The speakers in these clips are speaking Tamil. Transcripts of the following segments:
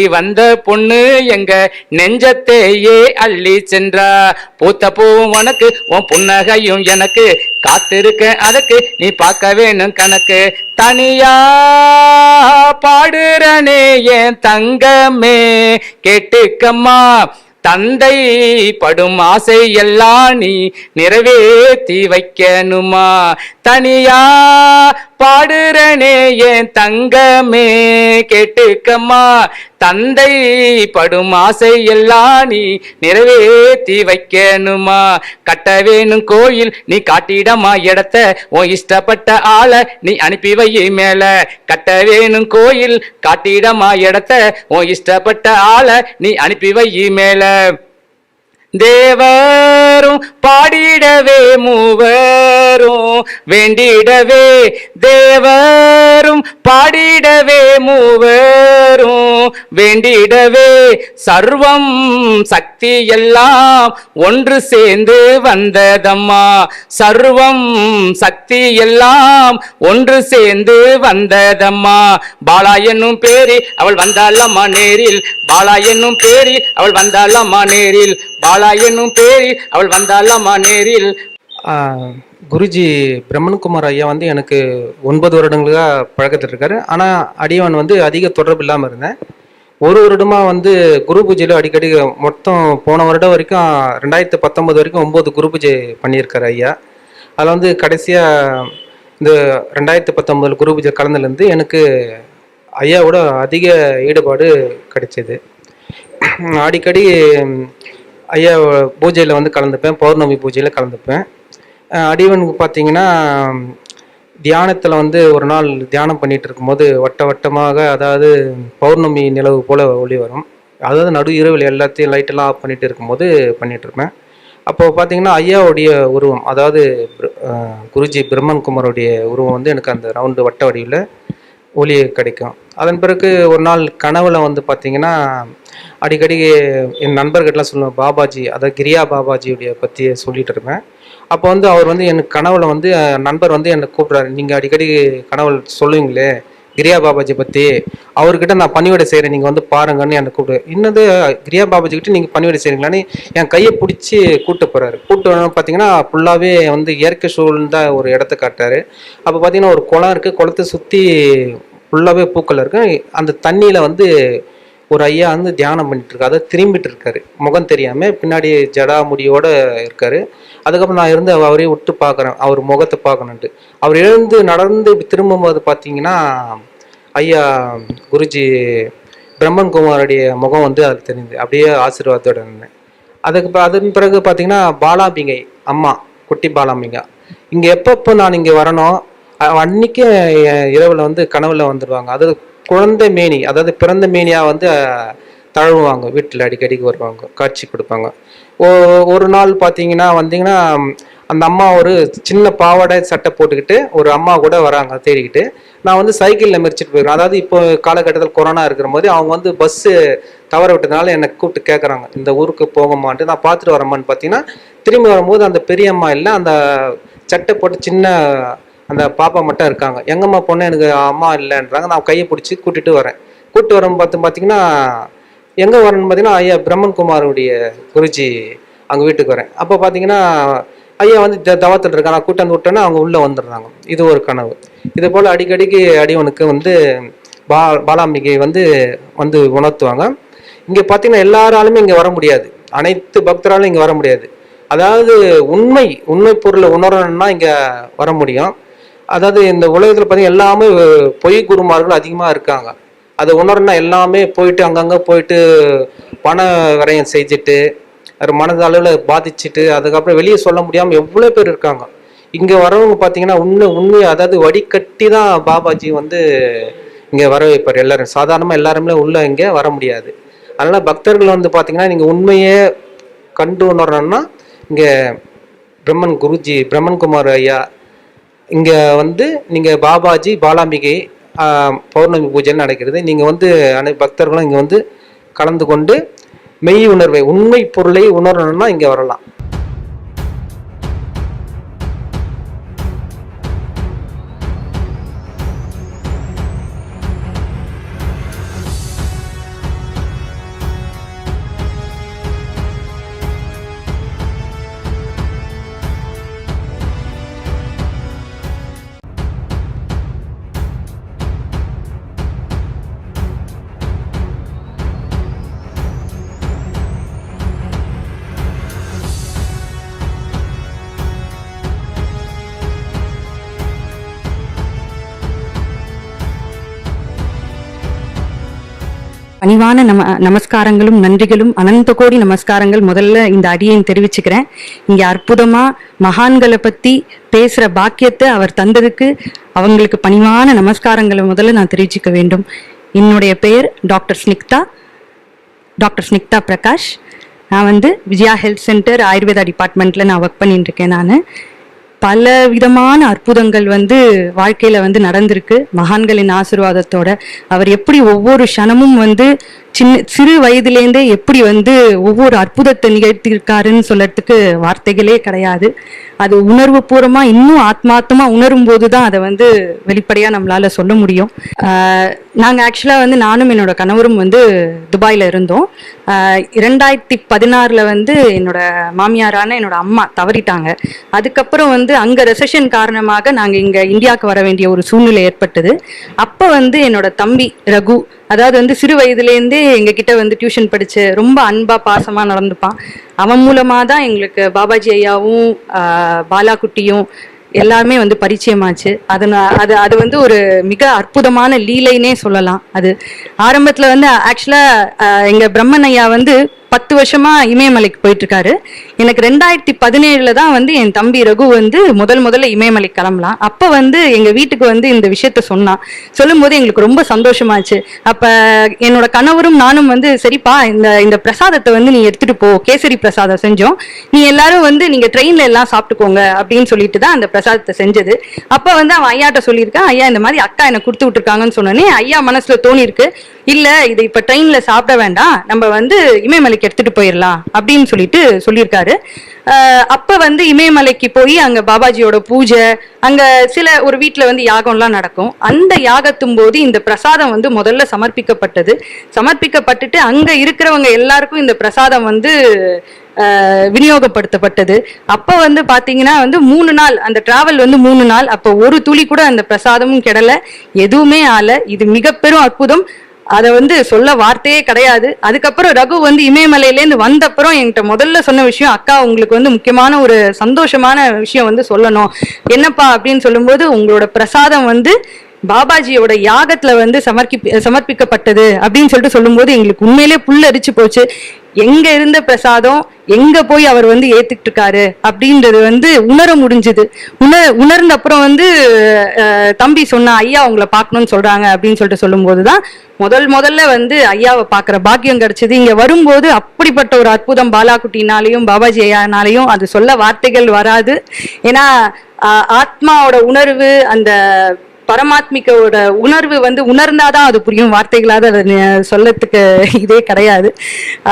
வந்த பொண்ணு எங்க நெஞ்சத்தையே அள்ளி சென்றா. பூத்த பூவும் உனக்கு உன் புன்னகையும் எனக்கு. காத்திருக்க அதுக்கு நீ பார்க்க வேணும் கணக்கு. தனியா பாடுறனே என் தங்கமே. கேட்டுக்கம்மா தந்தை படும் ஆசை எல்லாம் நீ நிறைவேற்றி வைக்கணுமா? தனியா பாடுறனே என் தங்கமே. கேட்டுக்கம்மா தந்தை படும் ஆசை எல்லாம் நீ நிறைவேற்றி வைக்கணுமா? கட்ட வேணும் கோயில் நீ காட்டிடமா? இடத்த உன் இஷ்டப்பட்ட ஆளை நீ அனுப்பி வை மேல. கட்ட வேணும் கோயில் காட்டிடமா? இடத்த உன் இஷ்டப்பட்ட ஆளை நீ அனுப்பி வை மேல. தேவரும் பாடிடவே மூவரும் வேண்டிடவே தேவரும் பாடிடவே மூவரும் வேண்டிடவே சர்வம் சக்தி எல்லாம் ஒன்று சேர்ந்து வந்ததம்மா. சர்வம் சக்தி எல்லாம் ஒன்று சேர்ந்து வந்ததம்மா. பாலா என்னும் பேரி அவள் வந்தாளம்மா நேரில். பாலா என்னும் பேரி அவள் வந்தாளம்மா நேரில். பாலா என்னும் பேரில் அவள் வந்தாளம்மா நேரில். குருஜி பிரம்மன்குமார் ஐயா வந்து எனக்கு ஒன்பது வருடங்களாக பழக்கத்தில் இருக்காரு ஆனால் அடியவன் வந்து அதிக தொடர்பு இல்லாமல் இருந்தேன். ஒரு வருடமாக வந்து குரு பூஜையில் அடிக்கடி மொத்தம் போன வருடம் வரைக்கும் ரெண்டாயிரத்து பத்தொம்பது வரைக்கும் ஒம்பது குரு பூஜை பண்ணியிருக்காரு ஐயா. அதில் வந்து கடைசியாக இந்த ரெண்டாயிரத்து பத்தொம்பதில் குரு பூஜை கலந்துலேருந்து எனக்கு ஐயாவோட அதிக ஈடுபாடு கிடைச்சிது. அடிக்கடி ஐயா பூஜையில் வந்து கலந்துப்பேன் பௌர்ணமி பூஜையில் கலந்துப்பேன். அடிவனுக்கு பார்த்தீங்கன்னா தியானத்தில் வந்து ஒரு நாள் தியானம் பண்ணிகிட்டு இருக்கும்போது வட்ட வட்டமாக அதாவது பௌர்ணமி நிலவு போல் ஒளி வரும். அதாவது நடு இரவில் எல்லாத்தையும் லைட்டெல்லாம் ஆஃப் பண்ணிகிட்டு இருக்கும்போது பண்ணிகிட்ருப்பேன் இருப்பேன். அப்போ பார்த்தீங்கன்னா ஐயாவுடைய உருவம் அதாவது குருஜி பிரம்மன் குமாரோடைய உருவம் வந்து எனக்கு அந்த ரவுண்டு வட்ட வடிவில் ஒளி கிடைக்கும். அதன் பிறகு ஒரு நாள் கனவில் வந்து பார்த்திங்கன்னா அடிக்கடி என் நண்பர்கிட்டலாம் சொல்லுவேன் பாபாஜி அதாவது கிரியா பாபாஜியுடைய பற்றி சொல்லிட்டு இருப்பேன். அப்போ வந்து அவர் வந்து எனக்கு கனவுல வந்து நண்பர் வந்து என்னை கூப்பிட்றாரு. நீங்கள் அடிக்கடி கனவுல சொல்லுவீங்களே கிரியா பாபாஜி பற்றி அவர்கிட்ட நான் பணிவிடை செய்கிறேன் நீங்கள் வந்து பாருங்கன்னு என்னை கூப்பிடு இன்னது கிரியா பாபாஜி கிட்ட நீங்கள் பணிவிடை செய்கிறீங்களான்னு என் கையை பிடிச்சி கூப்பிட்டு போகிறாரு கூப்பிட்டு வரணும் பார்த்தீங்கன்னா ஃபுல்லாகவே வந்து இயற்கை சூழ்ந்த ஒரு இடத்த காட்டுறாரு. அப்போ பார்த்தீங்கன்னா ஒரு குளம் இருக்குது குளத்தை சுற்றி ஃபுல்லாகவே பூக்கள் இருக்குது அந்த தண்ணியில் வந்து ஒரு ஐயா வந்து தியானம் பண்ணிட்டு இருக்காரு திரும்பிட்டு இருக்காரு முகம் தெரியாம பின்னாடி ஜடா முடியோட இருக்காரு. அதுக்கப்புறம் நான் இருந்து அவரையும் விட்டு பார்க்குறேன். அவர் முகத்தை பார்க்கணுன்ட்டு. அவர் எழுந்து நடந்து திரும்பும்போது பார்த்தீங்கன்னா ஐயா குருஜி பிரம்மன் குமாருடைய முகம் வந்து அது தெரிஞ்சது அப்படியே ஆசீர்வாதத்தோட இருந்தேன் அதுக்கு ப- அதன் பிறகு பார்த்தீங்கன்னா பாலாம்பிங்கை அம்மா குட்டி பாலாம்பிங்கா. இங்கே எப்பப்போ நான் இங்கே வரணும் அ- அன்னைக்கே இரவில் இரவுல வந்து கனவுல வந்துடுவாங்க அது குழந்தை மேனி அதாவது பிறந்த மேனியாக வந்து தழுவுவாங்க வீட்டில் அடிக்கடிக்கு வருவாங்க காட்சி கொடுப்பாங்க. ஓ ஒரு நாள் பார்த்தீங்கன்னா வந்தீங்கன்னா அந்த அம்மா ஒரு சின்ன பாவாடை சட்டை போட்டுக்கிட்டு ஒரு அம்மா கூட வராங்க தேடிக்கிட்டு. நான் வந்து சைக்கிளில் மெரிச்சிட்டு போயிருக்கேன் அதாவது இப்போ காலகட்டத்தில் கொரோனா இருக்கிற போது அவங்க வந்து பஸ்ஸு தவற விட்டதுனால என்னை கூப்பிட்டு கேட்குறாங்க இந்த ஊருக்கு போகமான்ட்டு நான் பார்த்துட்டு வரமான்னு பார்த்தீங்கன்னா திரும்பி வரும்போது அந்த பெரியம்மா இல்லை அந்த சட்டை போட்டு சின்ன அந்த பாப்பா மட்டும் இருக்காங்க. எங்கம்மா பொண்ணு எனக்கு அம்மா இல்லைன்றாங்க. நான் கையை பிடிச்சி கூட்டிட்டு வரேன். கூப்பிட்டு வரும் பார்த்து பார்த்தீங்கன்னா எங்கே வரேன்னு பார்த்தீங்கன்னா ஐயா பிரம்மன் குமாருடைய குருஜி அங்கே வீட்டுக்கு வரேன். அப்போ பார்த்தீங்கன்னா ஐயா வந்து த தவத்தில் இருக்கா நான் கூட்டம் விட்டோன்னா அவங்க உள்ளே வந்துடுறாங்க. இது ஒரு கனவு. இது போல் அடிக்கடிக்கு அடிவனுக்கு வந்து பா பாலாம்பிகை வந்து வந்து உணர்த்துவாங்க. இங்கே பார்த்தீங்கன்னா எல்லாராலுமே இங்கே வர முடியாது. அனைத்து பக்தராலும் இங்கே வர முடியாது. அதாவது உண்மை உண்மை பொருளை உணரணும்னா இங்கே வர முடியும். அதாவது இந்த உலகத்தில் பார்த்தீங்கன்னா எல்லாமே பொய் குருமார்கள் அதிகமாக இருக்காங்க. அதை உணர்னா எல்லாமே போயிட்டு அங்கங்கே போயிட்டு பண விரயம் செஞ்சுட்டு அது மனதளவில் பாதிச்சுட்டு அதுக்கப்புறம் வெளியே சொல்ல முடியாமல் எவ்வளோ பேர் இருக்காங்க. இங்கே வரவங்க பார்த்தீங்கன்னா உண்மை உண்மை அதாவது வடிகட்டி தான் பாபாஜி வந்து இங்கே வர வைப்பார். எல்லாரும் சாதாரணமாக எல்லாருமே உள்ளே இங்கே வர முடியாது. அதனால் பக்தர்கள் வந்து பார்த்தீங்கன்னா நீங்கள் உண்மையே கண்டு உணரணும்னா இங்கே பிரம்மன் குருஜி பிரம்மன் குமார் ஐயா இங்கே வந்து நீங்கள் பாபாஜி பாலாம்பிகை பௌர்ணமி பூஜை நடக்கிறது. நீங்கள் வந்து அனை பக்தர்களும் இங்கே வந்து கலந்து கொண்டு மெய் உணர்வை உண்மை பொருளை உணரணும்னா இங்கே வரலாம். பணிவான நம நமஸ்காரங்களும் நன்றிகளும் அனந்த கோடி நமஸ்காரங்கள் முதல்ல இந்த அடியையும் தெரிவிச்சுக்கிறேன். இங்கே அற்புதமாக மகான்களை பற்றி பேசுகிற பாக்கியத்தை அவர் தந்ததுக்கு அவங்களுக்கு பணிவான நமஸ்காரங்களை முதல்ல நான் தெரிவிச்சுக்க வேண்டும். என்னுடைய பெயர் டாக்டர் ஸ்னிக்தா டாக்டர் ஸ்னிக்தா பிரகாஷ். நான் வந்து விஜயா ஹெல்த் சென்டர் ஆயுர்வேதா டிபார்ட்மெண்ட்டில் நான் ஒர்க் பண்ணிட்டு இருக்கேன் நான். பல விதமான அற்புதங்கள் வந்து வாழ்க்கையில வந்து நடந்திருக்கு. மகான்களின் ஆசிர்வாதத்தோட அவர் எப்படி ஒவ்வொரு க்ஷணமும் வந்து சின்ன சிறு வயதிலேருந்தே எப்படி வந்து ஒவ்வொரு அற்புதத்தை நிகழ்த்தியிருக்காருன்னு சொல்லறதுக்கு வார்த்தைகளே கிடையாது. அது உணர்வு பூர்வமாக இன்னும் ஆத்மார்த்தமா உணரும் போது தான் அதை வந்து வெளிப்படையாக நம்மளால சொல்ல முடியும். நாங்கள் ஆக்சுவலாக வந்து நானும் என்னோட கணவரும் வந்து துபாயில் இருந்தோம். இரண்டாயிரத்தி பதினாறில் வந்து என்னோட மாமியாரான என்னோட அம்மா தவறிட்டாங்க. அதுக்கப்புறம் வந்து அங்க ரெசஷன் காரணமாக நாங்க இங்க இந்தியாவுக்கு வர வேண்டிய ஒரு சூழ்நிலை ஏற்பட்டது. அப்ப வந்து என்னோட தம்பி ரகு அதாவது வந்து சிறு வயதுலேருந்தே எங்க கிட்ட வந்து டியூஷன் படிச்சு ரொம்ப அன்பா பாசமா நடந்துப்பான். அவன் மூலமா தான் எங்களுக்கு பாபாஜி ஐயாவும் ஆஹ் பாலா குட்டியும் எல்லாருமே வந்து பரிச்சயமாச்சு. அது அது அது வந்து ஒரு மிக அற்புதமான லீலைன்னே சொல்லலாம் அது. ஆரம்பத்துல வந்து ஆக்சுவலா எங்க பிரம்மன் ஐயா வந்து பத்து வருஷமா இமயமலைக்கு போயிட்டு இருக்காரு எனக்கு ரெண்டாயிரத்தி பதினேழுல தான் வந்து என் தம்பி ரகு வந்து முதல் முதல்ல இமயமலை கிளம்பலாம் அப்ப வந்து எங்க வீட்டுக்கு வந்து இந்த விஷயத்த சொன்னான். சொல்லும்போது எங்களுக்கு ரொம்ப சந்தோஷமாச்சு. அப்ப என்னோட கணவரும் நானும் வந்து சரிப்பா இந்த இந்த பிரசாதத்தை வந்து நீ எடுத்துட்டு போ. கேசரி பிரசாதம் செஞ்சோம். நீ எல்லாரும் வந்து நீங்க ட்ரெயின்ல எல்லாம் சாப்பிட்டுக்கோங்க அப்படின்னு சொல்லிட்டு தான் அந்த பிரசாதத்தை செஞ்சது. அப்ப வந்து அவன் ஐயாட்ட சொல்லியிருக்கான் ஐயா இந்த மாதிரி அக்கா எனக்கு கொடுத்து விட்டுருக்காங்கன்னு சொன்னோன்னே ஐயா மனசுல தோணி இருக்கு இல்ல இது இப்ப ட்ரெயின்ல சாப்பிட வேண்டாம். நம்ம வந்து இமயமலைக்கு எடுத்துட்டு போயிடலாம் அப்படின்னு சொல்லிட்டு சொல்லியிருக்காரு. அப்ப வந்து இமயமலைக்கு போய் அங்க பாபாஜியோட பூஜை அங்க சில ஒரு வீட்டுல வந்து யாகம்லாம் நடக்கும். அந்த யாகத்தும் போது இந்த பிரசாதம் வந்து முதல்ல சமர்ப்பிக்கப்பட்டது. சமர்ப்பிக்கப்பட்டுட்டு அங்க இருக்கிறவங்க எல்லாருக்கும் இந்த பிரசாதம் வந்து விநியோகப்படுத்தப்பட்டது. அப்ப வந்து பாத்தீங்கன்னா வந்து மூணு நாள் அந்த டிராவல் வந்து மூணு நாள். அப்ப ஒரு துளி கூட அந்த பிரசாதமும் கிடல. எதுவுமே ஆல. இது மிக பெரும் அற்புதம். அதை வந்து சொல்ல வார்த்தையே கிடையாது. அதுக்கப்புறம் ரகு வந்து இமயமலையிலேருந்து வந்தப்புறம் என்கிட்ட முதல்ல சொன்ன விஷயம் அக்கா உங்களுக்கு வந்து முக்கியமான ஒரு சந்தோஷமான விஷயம் வந்து சொல்லணும். என்னப்பா? அப்படின்னு சொல்லும்போது உங்களோட பிரசாதம் வந்து பாபாஜியோட யாகத்துல வந்து சமர்ப்பி சமர்ப்பிக்கப்பட்டது அப்படின்னு சொல்லிட்டு சொல்லும்போது எங்களுக்கு உண்மையிலே புல் அரிச்சு போச்சு. எங்க இருந்த பிரசாதம் எங்க போய் அவர் வந்து ஏத்துக்கிட்டு இருக்காரு அப்படின்றது வந்து உணர முடிஞ்சுது. உணர் உணர்ந்த அப்புறம் வந்து தம்பி சொன்ன ஐயா உங்களை பார்க்கணும்னு சொல்றாங்க அப்படின்னு சொல்லிட்டு சொல்லும்போது தான் முதல் முதல்ல வந்து ஐயாவை பார்க்குற பாக்கியம் கிடைச்சது. இங்க வரும்போது அப்படிப்பட்ட ஒரு அற்புதம் பாலாக்குட்டினாலையும் பாபாஜி ஐயானாலையும் அது சொல்ல வார்த்தைகள் வராது. ஏன்னா ஆத்மாவோட உணர்வு அந்த பரமாத்மிக்கோட உணர்வு வந்து உணர்ந்தாதான் அது புரியும். வார்த்தைகளாக அதை சொல்லத்துக்கு இதே கிடையாது.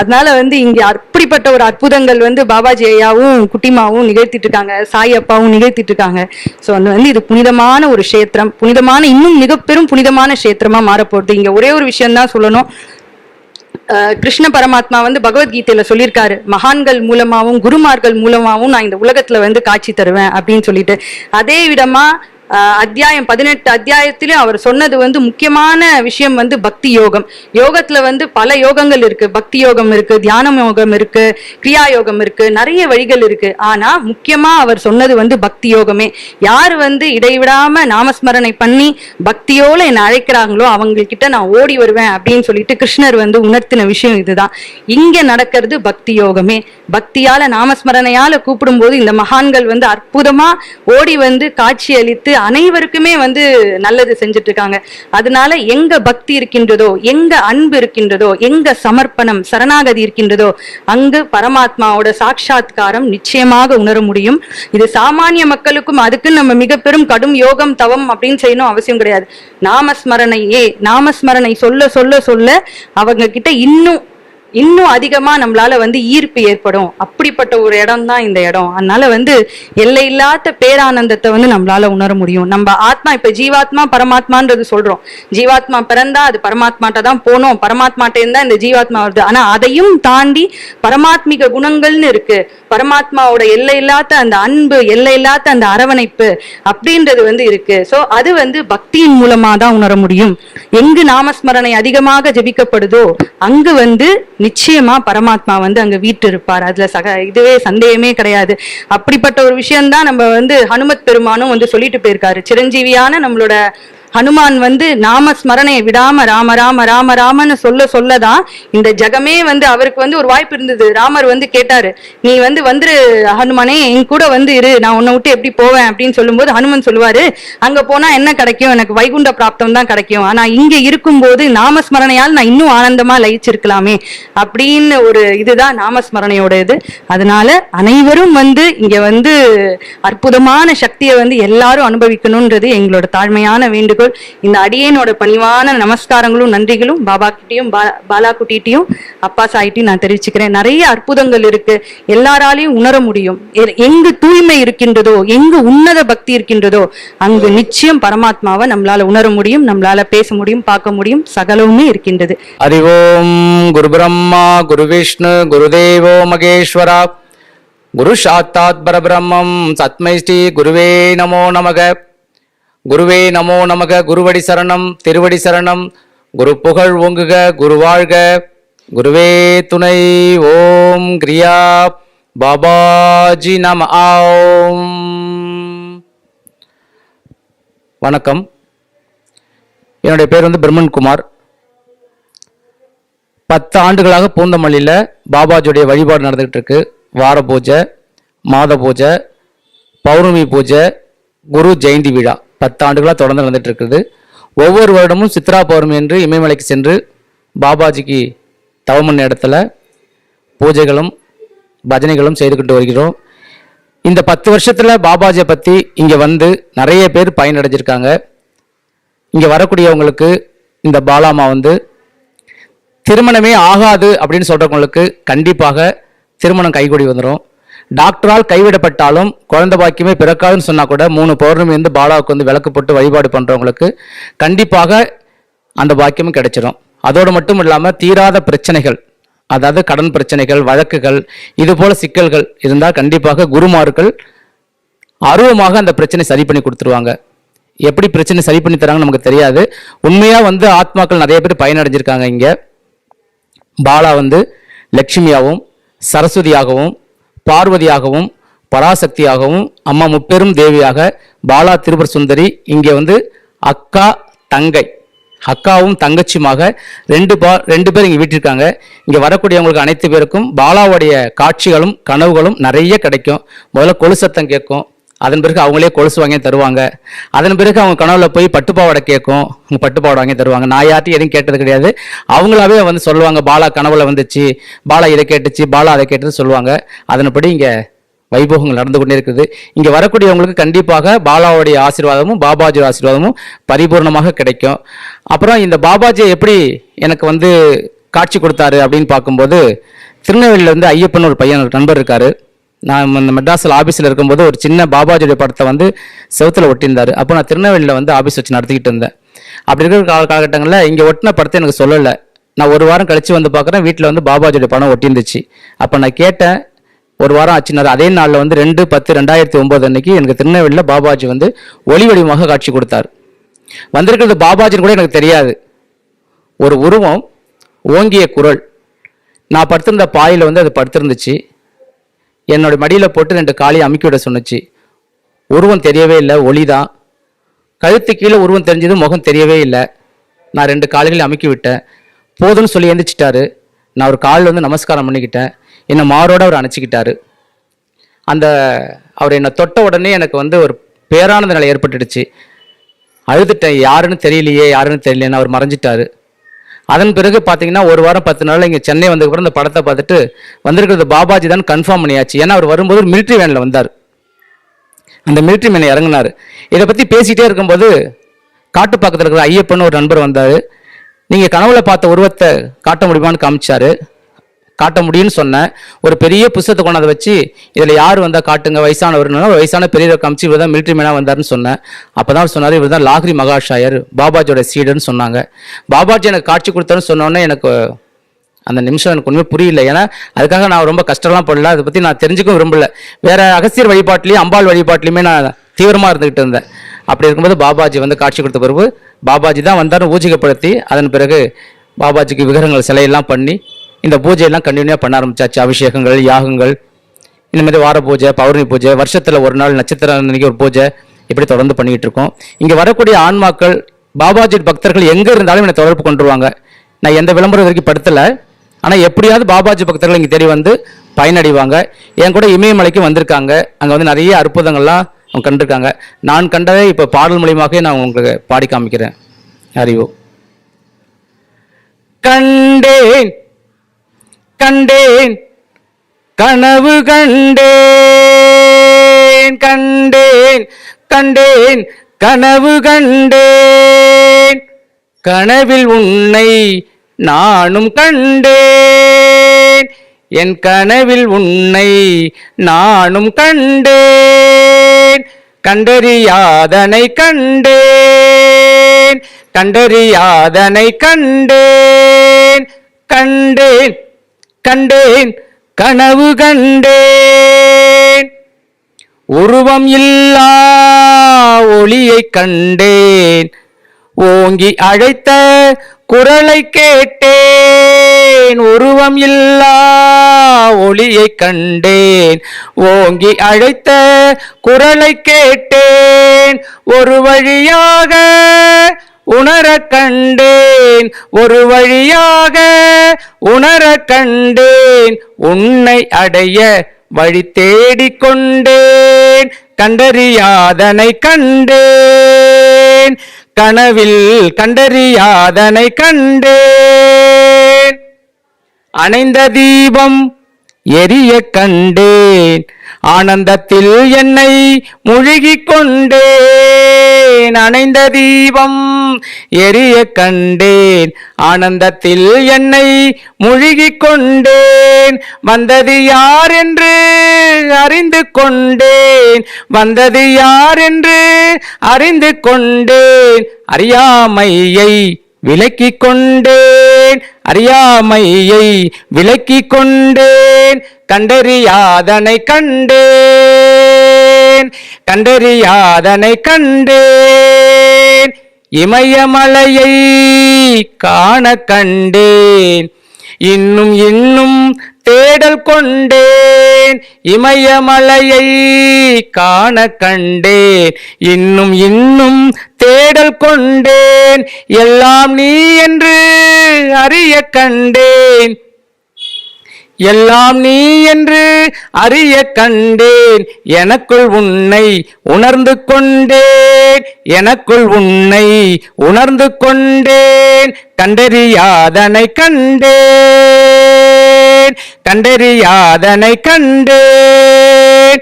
அதனால வந்து இங்கே அப்படிப்பட்ட ஒரு அற்புதங்கள் வந்து பாபாஜி ஐயாவும் குட்டிமாவும் நிகழ்த்திட்டு இருக்காங்க. சாய் அப்பாவும் நிகழ்த்திட்டு இருக்காங்க. ஸோ அது வந்து இது புனிதமான ஒரு க்ஷேத்திரம். புனிதமான இன்னும் மிக பெரும் புனிதமான கஷேத்திரமா மாறப்போகுது. இங்கே ஒரே ஒரு விஷயம்தான் சொல்லணும். கிருஷ்ண பரமாத்மா வந்து பகவத்கீதையில சொல்லியிருக்காரு. மகான்கள் மூலமாகவும் குருமார்கள் மூலமாகவும் நான் இந்த உலகத்துல வந்து காட்சி தருவேன் அப்படின்னு சொல்லிட்டு. அதே விதமா அத்தியாயம் பதினெட்டு அத்தியாயத்திலையும் அவர் சொன்னது வந்து முக்கியமான விஷயம் வந்து பக்தி யோகம். யோகத்துல வந்து பல யோகங்கள் இருக்கு. பக்தி யோகம் இருக்கு தியானம் யோகம் இருக்கு கிரியா யோகம் இருக்கு நிறைய வழிகள் இருக்கு. ஆனா முக்கியமா அவர் சொன்னது வந்து பக்தி யோகமே. யார் வந்து இடைவிடாம நாமஸ்மரணை பண்ணி பக்தியோட என்னை அழைக்கிறாங்களோ அவங்கக்கிட்ட நான் ஓடி வருவேன் அப்படின்னு சொல்லிட்டு கிருஷ்ணர் வந்து உணர்த்தின விஷயம் இதுதான். இங்க நடக்கிறது பக்தி யோகமே. பக்தியால நாமஸ்மரணையால கூப்பிடும்போது இந்த மகான்கள் வந்து அற்புதமா ஓடி வந்து காட்சி அளித்து அனைவருக்குமே வந்து நல்லது செஞ்சுட்டு இருக்காங்க அதனால எங்க பக்தி இருக்கின்றதோ எங்க அன்பு இருக்கின்றதோ எங்க சமர்ப்பணம் சரணாகதி இருக்கின்றதோ அங்கு பரமாத்மாவோட சாட்சாத்காரம் நிச்சயமாக உணர முடியும். இது சாமானிய மக்களுக்கும் அதுக்கு நம்ம மிக பெரும் கடும் யோகம் தவம் அப்படின்னு செய்யணும் அவசியம் கிடையாது. நாமஸ்மரணையே நாமஸ்மரணை சொல்ல சொல்ல சொல்ல அவங்க கிட்ட இன்னும் இன்னும் அதிகமா நம்மளால வந்து ஈர்ப்பு ஏற்படும். அப்படிப்பட்ட ஒரு இடம் தான் இந்த இடம். அதனால வந்து எல்லையில்லாத பேரானந்தத்தை வந்து நம்மளால உணர முடியும். நம்ம ஆத்மா இப்ப ஜீவாத்மா பரமாத்மான்றது சொல்றோம். ஜீவாத்மா பிறந்தா அது பரமாத்மாட்ட தான் போனோம். பரமாத்மாட்டேன்னு தான் இந்த ஜீவாத்மா வருது. ஆனா அதையும் தாண்டி பரமாத்மிக குணங்கள்னு இருக்கு. பரமாத்மாவோட எல்லையில்லாத அந்த அன்பு எல்லையில்லாத அந்த அரவணைப்பு அப்படின்றது வந்து இருக்கு. சோ அது வந்து பக்தியின் மூலமா தான் உணர முடியும். எங்கு நாமஸ்மரணை அதிகமாக ஜெபிக்கப்படுதோ அங்கு வந்து நிச்சயமா பரமாத்மா வந்து அங்க வீட்டு இருப்பார் அதுல சக இதுவே சந்தேகமே கிடையாது. அப்படிப்பட்ட ஒரு விஷயம்தான் நம்ம வந்து ஹனுமத் பெருமானும் வந்து சொல்லிட்டு போயிருக்காரு. சிரஞ்சீவியான நம்மளோட ஹனுமான் வந்து நாம ஸ்மரணையை விடாம ராம ராம ராம ராமன்னு சொல்ல சொல்லதான் இந்த ஜகமே வந்து அவருக்கு வந்து ஒரு வாய்ப்பு இருந்தது. ராமர் வந்து கேட்டாரு நீ வந்து வந்துரு ஹனுமானே என் கூட வந்து இரு. நான் உன்னை விட்டு எப்படி போவேன்? அப்படின்னு சொல்லும்போது ஹனுமன் சொல்லுவாரு அங்க போனா என்ன கிடைக்கும்? எனக்கு வைகுண்ட பிராப்தம் தான் கிடைக்கும். ஆனா இங்க இருக்கும்போது நாமஸ்மரணையால் நான் இன்னும் ஆனந்தமா லயிச்சிருக்கலாமே. அப்படின்னு ஒரு இதுதான் நாமஸ்மரணையோட இது அதனால அனைவரும் வந்து இங்க வந்து அற்புதமான சக்தியை வந்து எல்லாரும் அனுபவிக்கணும்ன்றது எங்களோட தாழ்மையான வேண்டுகோள். இந்த அடியேனோட பணிவான நமஸ்காரங்களும் நன்றிகளும் பாபா கிட்டயும் பா- பாலா குட்டிட்டையும் அப்பா சாயிட்டையும் நான் தெரிவிச்சுக்கிறேன். நிறைய அற்புதங்கள் இருக்கு. எல்லாராலையும் உணர முடியும். எங்கு தூய்மை இருக்கின்றதோ எங்கு உன்னத பக்தி இருக்கின்றதோ அங்கு நிச்சயம் பரமாத்மாவை நம்மளால உணர முடியும் நம்மளால பேச முடியும் பார்க்க முடியும். சகலவுமே இருக்கின்றது. அறிவோம் ஓம் குரு பிரம்மா குரு விஷ்ணு குருதேவோ மகேஸ்வரா. குரு சாத்தாத் பரபிரம்மம். சத்மை ஸ்ரீ குருவே நமோ நமக. குருவே நமோ நமக குருவடி சரணம் திருவடி சரணம் குரு புகழ் ஓங்குக குரு வாழ்க. குருவே துணை ஓம் கிரியா பாபாஜி நம ஆம். வணக்கம். என்னுடைய பேர் வந்து பிரம்மன்குமார். பத்து ஆண்டுகளாக பூந்தமல்லியில் பாபாஜியுடைய வழிபாடு நடந்துகிட்டு இருக்கு வார பூஜை மாத பூஜை பௌர்ணமி பூஜை குரு ஜெயந்தி விழா. பத்து ஆண்டுகளாக தொடர்ந்து நடந்துட்டு இருக்குது. ஒவ்வொரு வருடமும் சித்ரா பௌர்ணமி என்று இமயமலைக்கு சென்று பாபாஜிக்கு தவமன் இடத்துல பூஜைகளும் பஜனைகளும் செய்து கொண்டு வருகிறோம். இந்த பத்து வருஷத்தில் பாபாஜியை பற்றி இங்கே வந்து நிறைய பேர் பயனடைஞ்சிருக்காங்க. இங்கே வரக்கூடியவங்களுக்கு இந்த பாலாமா வந்து திருமணமே ஆகாது அப்படின்னு சொல்கிறவங்களுக்கு கண்டிப்பாக திருமணம் கைகூடி வந்துடும் டாக்டரால் கைவிடப்பட்டாலும் குழந்த பாக்கியமே பிறக்காதுன்னு சொன்னா கூட மூணு பௌர்ணமி வந்து பாலாவுக்கு வந்து விளக்கு போட்டு வழிபாடு பண்றவங்களுக்கு கண்டிப்பாக அந்த பாக்கியமும் கிடைச்சிடும் அதோடு மட்டும் இல்லாமல் தீராத பிரச்சனைகள் அதாவது கடன் பிரச்சனைகள் வழக்குகள் இது போல சிக்கல்கள் இருந்தால் கண்டிப்பாக குருமார்கள் ஆர்வமாக அந்த பிரச்சனை சரி பண்ணி கொடுத்துருவாங்க. எப்படி பிரச்சனை சரி பண்ணி தராங்கன்னு நமக்கு தெரியாது. உண்மையாக வந்து ஆத்மாக்கள் நிறைய பேர் பயனடைஞ்சிருக்காங்க இங்கே. பாலா வந்து லட்சுமியாகவும் சரஸ்வதியாகவும் பார்வதியாகவும் பராசக்தியாகவும் அம்மா முப்பெரும் தேவியாக பாலா திருபர் சுந்தரி இங்கே வந்து அக்கா தங்கை. அக்காவும் தங்கச்சியுமாக ரெண்டு பா ரெண்டு பேர் இங்கே வீட்டிருக்காங்க. இங்கே வரக்கூடியவங்களுக்கு அனைத்து பேருக்கும் பாலாவுடைய காட்சிகளும் கனவுகளும் நிறைய கிடைக்கும். முதல்ல கொலுசத்தம் கேட்கும். அதன் பிறகு அவங்களே கொலுசு வாங்கி தருவாங்க. அதன் பிறகு அவங்க கனவுல போய் பட்டுப்பாவாடை கேட்கும் அவங்க பட்டுப்பாவாடை வாங்கி தருவாங்க. நான் யார்ட்டையும் எதுவும் கேட்டது கிடையாது. அவங்களாவே வந்து சொல்லுவாங்க பாலா கனவுல வந்துச்சு. பாலா இதை கேட்டுச்சு. பாலா அதை கேட்டது சொல்லுவாங்க. அதன்படி இங்கே வைபோகங்கள் நடந்து கொண்டே இருக்குது. இங்கே வரக்கூடியவங்களுக்கு கண்டிப்பாக பாலாவுடைய ஆசீர்வாதமும் பாபாஜி ஆசீர்வாதமும் பரிபூர்ணமாக கிடைக்கும். அப்புறம் இந்த பாபாஜி எப்படி எனக்கு வந்து காட்சி கொடுத்தாரு அப்படின்னு பார்க்கும்போது திருநெல்வேலியில் வந்து ஐயப்பன் ஒரு பையன் ஒரு நண்பர் இருக்காரு. நான் இந்த மெட்ராஸில் ஆஃபீஸில் இருக்கும்போது ஒரு சின்ன பாபாஜியுடைய படத்தை வந்து செவத்தில் ஒட்டியிருந்தார். அப்போ நான் திருநெல்வேலியில் வந்து ஆஃபீஸ் வச்சு நடத்திக்கிட்டு இருந்தேன். அப்படி இருக்கிற கால காலகட்டங்களில் இங்கே ஒட்டின படத்தை எனக்கு சொல்லலை. நான் ஒரு வாரம் கழித்து வந்து பார்க்குறேன் வீட்டில் வந்து பாபாஜியுடைய படம் ஒட்டியிருந்துச்சு. அப்போ நான் கேட்டேன் ஒரு வாரம் ஆச்சுனாரு அதே நாளில் வந்து ரெண்டு பத்து ரெண்டாயிரத்தி ஒம்பது அன்னைக்கு எனக்கு திருநெல்வேலியில் பாபாஜி வந்து ஒளி வடிவமாக காட்சி கொடுத்தார். வந்திருக்கிறது பாபாஜின்னு கூட எனக்கு தெரியாது. ஒரு உருவம் ஓங்கிய குரல். நான் படுத்திருந்த பாயில் வந்து அது படுத்திருந்துச்சு. என்னோட மடியில் போட்டு ரெண்டு காலையை அமுக்கி விட சொன்னுச்சு. உருவம் தெரியவே இல்லை ஒளி தான் கழுத்து கீழே உருவம் தெரிஞ்சது முகம் தெரியவே இல்லை. நான் ரெண்டு கால்களையும் அமுக்கி விட்டேன். போதும்னு சொல்லி எந்திரிச்சிட்டாரு. நான் ஒரு காலில் வந்து நமஸ்காரம் பண்ணிக்கிட்டேன். என்னை மாரோட அவர் அணைச்சிக்கிட்டாரு. அந்த அவர் என்னை தொட்ட உடனே எனக்கு வந்து ஒரு பேரானந்த நிலை ஏற்பட்டுடுச்சு. அழுதுட்டேன். யாருன்னு தெரியலையே யாருன்னு தெரியலையேன்னு அவர் மறைஞ்சிட்டாரு. அதன் பிறகு பார்த்தீங்கன்னா ஒரு வாரம் பத்து நாள் இங்கே சென்னை வந்ததுக்கப்புறம் இந்த படத்தை பார்த்துட்டு வந்திருக்கிறது பாபாஜி தான் கன்ஃபார்ம் பண்ணியாச்சு. ஏன்னா அவர் வரும்போது ஒரு மிலிட்ரி வேனில் வந்தார். அந்த மிலிட்ரி மேனை இறங்கினார். இதை பற்றி பேசிகிட்டே இருக்கும்போது காட்டுப்பாக்கத்தில் இருக்கிற ஐயப்பன் ஒரு நண்பர் வந்தார். நீங்கள் கனவுல பார்த்த உருவத்தை காட்ட முடியுமான்னு காமிச்சாரு. காட்ட முடியும்னு சொன்னேன். ஒரு பெரிய புஸ்தகத்தை கொண்டாந்து வச்சு இதில் யார் வந்தால் காட்டுங்க வயசானவர்னு. வயசான பெரியவரை காமிச்சு இவர் தான் மிலிட்ரி மேனாக வந்தாருன்னு சொன்னேன். அப்போ தான் சொன்னார் இவர் தான் லாகிரி மகாஷாயர் பாபாஜியோட சீடர்னு சொன்னாங்க. பாபாஜி எனக்கு காட்சி கொடுத்தாருன்னு சொன்னோன்னே எனக்கு அந்த நிமிஷம் எனக்கு ஒன்றுமே புரியல. ஏன்னா அதுக்காக நான் ரொம்ப கஷ்டம்லாம் படல. அதை பற்றி நான் தெரிஞ்சுக்கவும் விரும்பல. வேற அகஸ்தியர் வழிபாட்டிலையும் அம்பாள் வழிபாட்டிலையுமே நான் தீவிரமாக இருந்துகிட்டு இருந்தேன். அப்படி இருக்கும்போது பாபாஜி வந்து காட்சி கொடுத்த பிறகு பாபாஜி தான் வந்தார் ஊஜிகப்படுத்தி அதன் பிறகு பாபாஜிக்கு விக்கிரகங்கள் சிலையெல்லாம் பண்ணி இந்த பூஜையெல்லாம் கண்டினியூவாக பண்ண ஆரம்பிச்சாச்சு. அபிஷேகங்கள் யாகங்கள். இந்த மாதிரி வார பூஜை பௌர்ணமி பூஜை வருஷத்தில் ஒரு நாள் நட்சத்திரம் அன்னைக்கு ஒரு பூஜை இப்படி தொடர்ந்து பண்ணிக்கிட்டு இருக்கோம். இங்கே வரக்கூடிய ஆன்மாக்கள் பாபாஜி பக்தர்கள் எங்கே இருந்தாலும் என்னை தொடர்பு கொண்டுருவாங்க. நான் எந்த விளம்பரம் வரைக்கும் படுத்தலை. ஆனால் எப்படியாவது பாபாஜி பக்தர்கள் இங்கே தேடி வந்து பயனடைவாங்க. என் கூட இமயமலைக்கு வந்திருக்காங்க. அங்கே வந்து நிறைய அற்புதங்கள்லாம் அவங்க கண்டிருக்காங்க. நான் கண்டதை இப்போ பாடல் மூலியமாக நான் உங்களுக்கு பாடி காமிக்கிறேன். அறிவோ கண்டேன் கண்டேன். கனவு கண்டேன். கண்டேன். கண்டேன். கனவு கண்டேன். கனவில் உன்னை நானும் கண்டேன். என் கனவில் உன்னை நானும் கண்டேன். கண்டறியாதனை கண்டேன். கண்டறியாதனை கண்டேன். கண்டேன். கண்டேன் கனவு கண்டேன். உருவம் இல்லா ஒளியை கண்டேன். ஓங்கி அழைத்த குரலை கேட்டேன். உருவம் இல்லா ஒளியை கண்டேன். ஓங்கி அழைத்த குரலை கேட்டேன். ஒரு வழியாக உணர கண்டேன். ஒரு வழியாக உணர கண்டேன். உன்னை அடைய வழி தேடிக் கொண்டேன். கண்டறியாதனை கண்டேன். கனவில் கண்டறியாதனை கண்டேன். அணைந்த தீபம் எரிய கண்டேன். ஆனந்தத்தில் என்னை முழுகிக் கொண்டேன். அணைந்த தீபம் எரிய கண்டேன். ஆனந்தத்தில் என்னை முழுகிக் கொண்டேன். வந்தது யார் என்று அறிந்து கொண்டேன். வந்தது யார் என்று அறிந்து கொண்டேன். அறியாமையை விலக்கிக் கொண்டேன் அறியாமையை விலக்கிக் கொண்டேன் கண்டறியாதனை கண்டேன். கண்டறியாதனை கண்டேன். இமயமலையை காண கண்டேன். இன்னும் இன்னும் தேடல் கொண்டேன். இமயமலையை காண கண்டேன். இன்னும் இன்னும் தேடல் கொண்டேன். எல்லாம் நீ என்று அறிய கண்டேன். எல்லாம் நீ என்று அறிய கண்டேன். எனக்குள் உன்னை உணர்ந்து கொண்டேன். எனக்குள் உன்னை உணர்ந்து கொண்டேன். கண்டறியாதனை கண்டேன். கண்டறியாதனை கண்டேன்.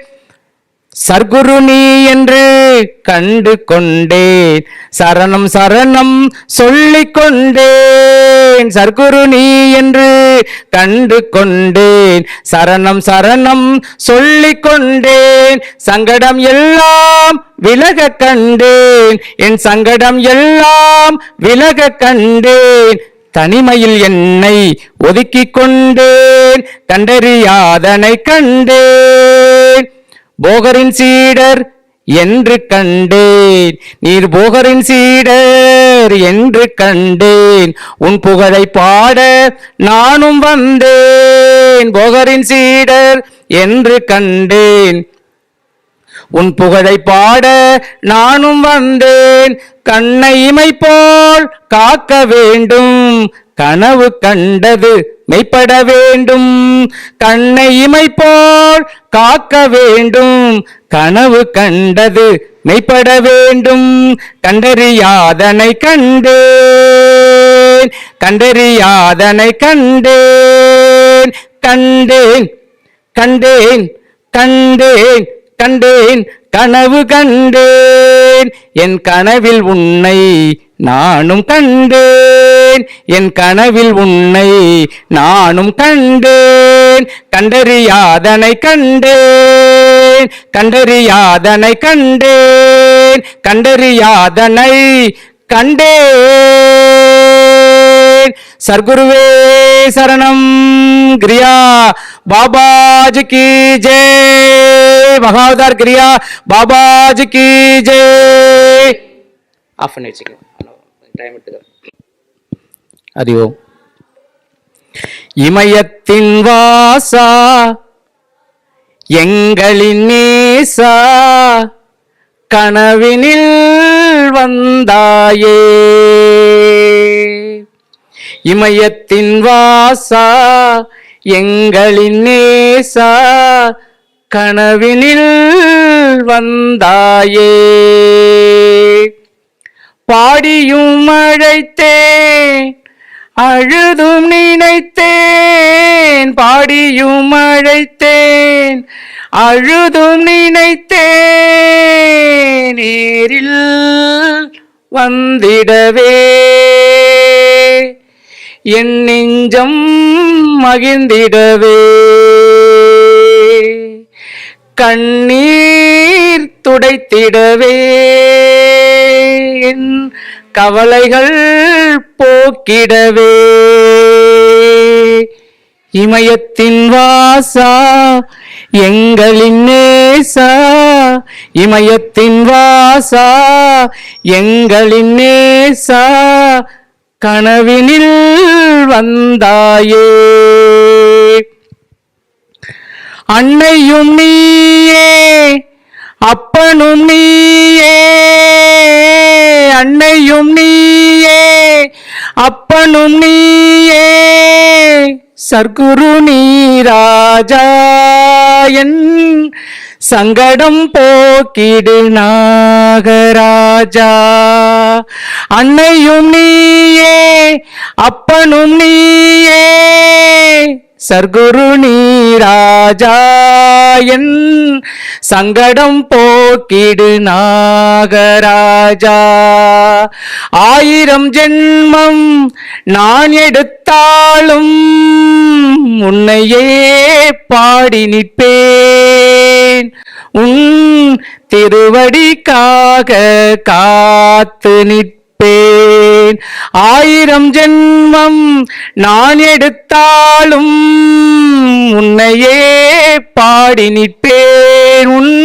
சர்க்குரு நீ என்று கண்டு கொண்டேன் சரணம் சரணம் சொல்லிக் கொண்டேன் சர்க்குரு நீ என்று கண்டு கொண்டேன் சரணம் சரணம் சொல்லிக் கொண்டேன் சங்கடம் எல்லாம் விலக கண்டேன். என் சங்கடம் எல்லாம் விலக கண்டேன். தனிமையில் என்னை ஒதுக்கிக் கொண்டேன். கண்டறியாதனை கண்டேன். போகரின் சீடர் என்று கண்டேன். நீர் போகரின் சீடர் என்று கண்டேன். உன் புகழை பாட நானும் வந்தேன். போகரின் சீடர் என்று கண்டேன். உன் புகழை பாட நானும் வந்தேன். கண்ணை இமை போல் காக்க வேண்டும். கனவு கண்டது மெய்ப்பட வேண்டும். கண்ணை இமை போல் காக்க வேண்டும். கனவு கண்டது மெய்ப்பட வேண்டும். கண்டறியாதனை கண்டேன். கண்டறியாதனை கண்டேன். கண்டேன். கண்டேன். கண்டேன். கண்டேன் கனவு கண்டேன். என் கனவில் உன்னை நானும் கண்டேன். என் கனவில் உன்னை நானும் கண்டேன். கண்டறியாதனை கண்டேன். கண்டறியாதனை கண்டேன். கண்டறியாதனை கண்டேன். சர்க்குருவே சரணம். கிரியா பாபாஜி கி ஜெய். மகாவதார் கிரியா பாபாஜி கி ஜெய். ஆஃப் பண்ணி வச்சுக்கோங்க டைம் எடுத்துக்கிறேன் அதியோ இமயத்தின் வாசா எங்களின் நேசா கனவினில் வந்தாயே. இமயத்தின் வாசா எங்களின் நேசா கனவினில் வந்தாயே. பாடியும் அழைத்தேன் அழுதும் நினைத்தேன். பாடியும் அழைத்தேன் அழுதும் நினைத்தேன். நேரில் வந்திடவே. என் நெஞ்சம் மகிழ்ந்திடவே. கண்ணீர் துடைத்திடவே. என் கவலைகள் போக்கிடவே. இமயத்தின் வாசா எங்களின் நேசா. இமயத்தின் வாசா எங்களின் நேசா. கனவினில் வந்தாயே. அன்னையும் நீயே அப்பனும் நீயே அன்னையும் நீயே அப்பனும் நீயே. சர்க்குரு நீராஜா என் சங்கடம் போக்கிடு நாகராஜா. அன்னையும் நீயே அப்பனும் நீயே சர்க்குரு நீராஜா என் சங்கடம் போக்கிடு நாகராஜா. ஆயிரம் ஜென்மம் நான் எடுத்தாலும் உன்னையே பாடி நிற்பேன். உன் திருவடிக்காக காத்து நிற்பேன். ஆயிரம் ஜென்மம் நான் எடுத்தாலும் உன்னையே பாடி நிற்பேன். உன்